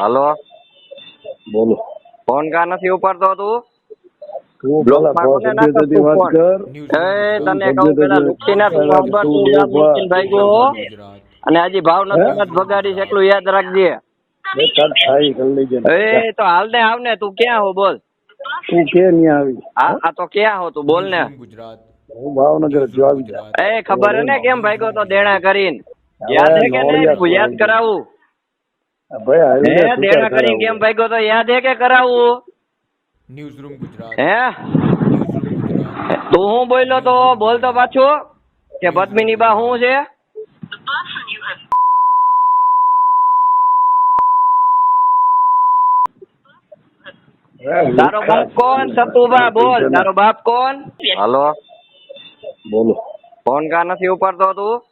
હાલો. બોલો. ફોન કા નથી ઉપાડતો તું. અને હજી એટલું યાદ રાખજે. એ હાલ ને આવ ને. તું ક્યાં હો બોલ. તું કે નહીં આવી? આ તો ક્યાં હો તું બોલ ને. હું ભાવનગર જ આવી જા. એ ખબર ને કેમ ભાઈ તો દેણા કરીને. યાદ કે નહીં? યાદ કરાવું. ભાઈ હે તું દેણા તાર કેમ ભાગ્યો તો યાદ હે કે કરાવું? News room Gujarat. હે? તું હું બોલ્યો તો? બોલ તો પાછું. કે પદ્મિની બા હું છે? તારો બાપ કોણ? સતુબા બોલ. તારો બાપ કોણ? હાલો. બોલો. ફોન કા નથી ઉપાડતો તું?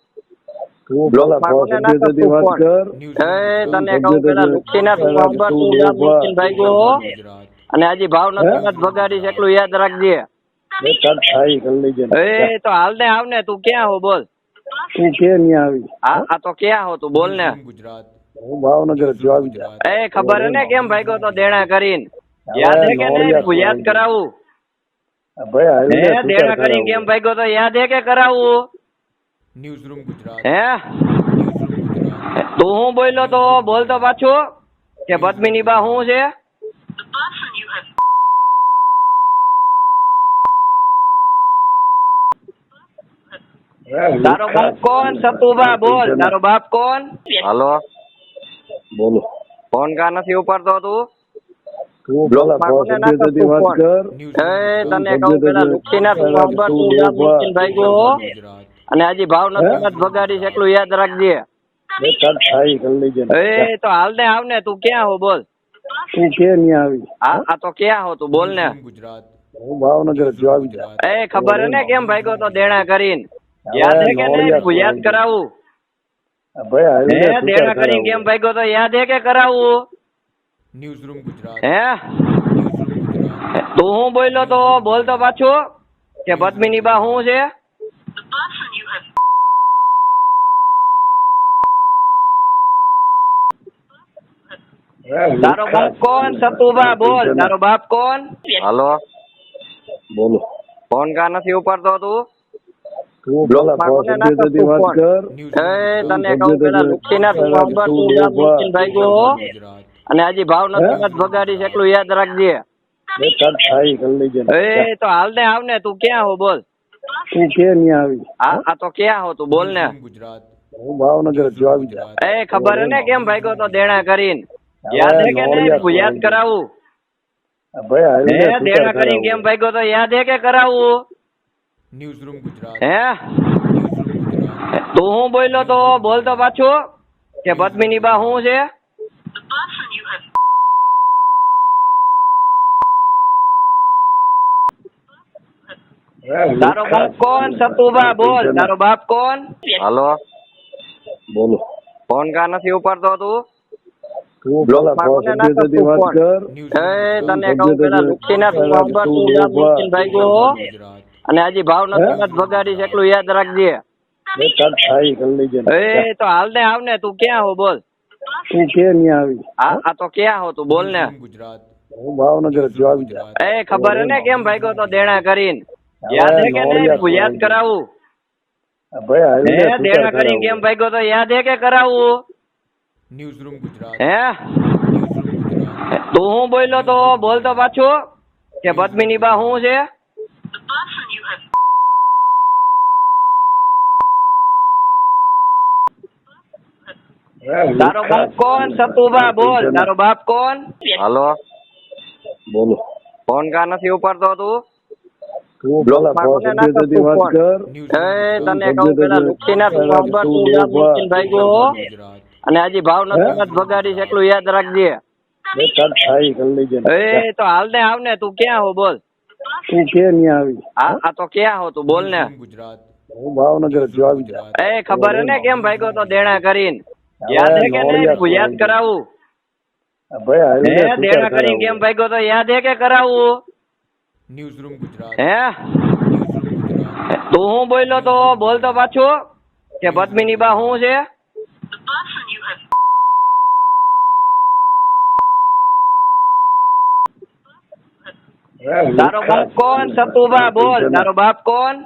અને હજી ભાવનગર જ ભગાડીશ એટલું યાદ રાખજે. એ તો હાલ ને આવ ને. તું ક્યાં હો બોલ. તું કે નહીં આવી? આ આ તો ક્યાં હો તું બોલ ને. ગુજરાત. હું ભાવનગર જો આવી જા એ ખબર હે ને કેમ ભાગ્યો તો દેણા કરીને? યાદ હે કે નહીં? યાદ કરાવું. ભાઈ હે દેણા કરીને કેમ ભાઈ તો યાદ હે કે કરાવું? ન્યૂઝ રૂમ ગુજરાત હે તું હું બોલ્યો તો બોલ તો પાછું કે પદ્મિની બા શું છે? તારો બાપ કોણ? સતુભા બોલ. તારો બાપ કોણ? હાલો. બોલો. ફોન કા નથી ઉપાડતો તું? તને કહું પેલા લુખી ના તું હો. ગુજરાત અને હજી ભાવનગર જ ભગાડીશ એટલું યાદ રાખજે. એ તો હાલ ને આવ ને તું ક્યાં હો બોલ. તું કે નહીં આવી? આ આ તો ક્યાં હો તું બોલ ને. ગુજરાત. હું ભાવનગર જ આવી એ ખબર ને કેમ ભાગ્યો તો દેણા કરીને? યાદ હે કે નહીં? યાદ કરાવું. ભાઈ દેણા કરીને કેમ ભાગ્યો તો યાદ હે કે કરાવું? News room Gujarat. હે? તું હું બોલ્યો તો બોલ તો પાછું કે પદ્મિની બા હું છે? કરાવું. તારો બાપ કોણ? સતુબા બોલ. તારો બાપ કોણ? હલો. બોલો. ફોન કા નથી ઉપાડતો તું? અને હજી ભાવનગર જ બગાડીશ એટલું યાદ રાખજે. તો હાલ ને આવ ને તું ક્યાં હો બોલ. તું કે નહીં આવી? આ આ તો ક્યાં હો તું બોલ ને. ગુજરાત. હું ભાવનગર જ આવી જા. એ ખબર હે ને કેમ ભાગ્યો તો દેણા કરીને? યાદ હે કે નહીં? યાદ કરાવું. ભાઈ દેણા કરીને કેમ ભાગ્યો તો યાદ હે કે કરાવું? News room Gujarat. હે? તું હું બોલ્યો તો બોલ તો પાછું. કે પદ્મિની બા શું છે? તારો બાપ કોણ? સતુબા બોલ. તારો બાપ કોણ? હાલો. બોલો. ફોન કા નથી ઉપાડતો તું? અને હજી ભાવનગર જ ભગાડીશ એટલું યાદ રાખજે. એ તો હાલ ને આવ ને તું ક્યાં હો બોલ. તું કે નહીં આવી? આ આ તો ક્યાં હો તું બોલ ને. ગુજરાત હું ભાવનગર જ આવી એ ખબર હે ને કેમ ભાગ્યો તો દેણા કરીને? યાદ હે કે નહીં? યાદ કરાવું. ભાઈ હે જા, તું તાર દેણા કરીને કેમ ભાગ્યો તો યાદ હે કે કરાવું? News room Gujarat. હે? તું હું બોલ્યો તો? બોલ તો કે પદ્મિની બા શું છે? તારો બાપ કોણ? સતુબા બોલ. તારો બાપ કોણ? હાલો. બોલો. ફોન કા નથી ઉપાડતો તું? અને હજી ભાવનગર જ એટલું યાદ રાખજે. એ તો હાલ ને આવ ને તું ક્યાં હો બોલ. તું કે નહીં આવી આ આ તો ક્યાં હો તું બોલ ને. ગુજરાત. હું ભાવનગર જ આવી એ ખબર હે ને કેમ ભાગ્યો તો દેણા કરીને? યાદ હે કે નહીં? યાદ કરાવું. ભાઈ દેણા કરીને કેમ ભાગ્યો તો યાદ હે કે કરાવું? ન્યૂઝ ગુજરાત હે? તું હું બોલ્યો તો બોલ તો પાછું, કે પદ્મિની બા શું છે? તારો બાપ કોણ? સતુબા બોલ. તારો બાપ કોણ?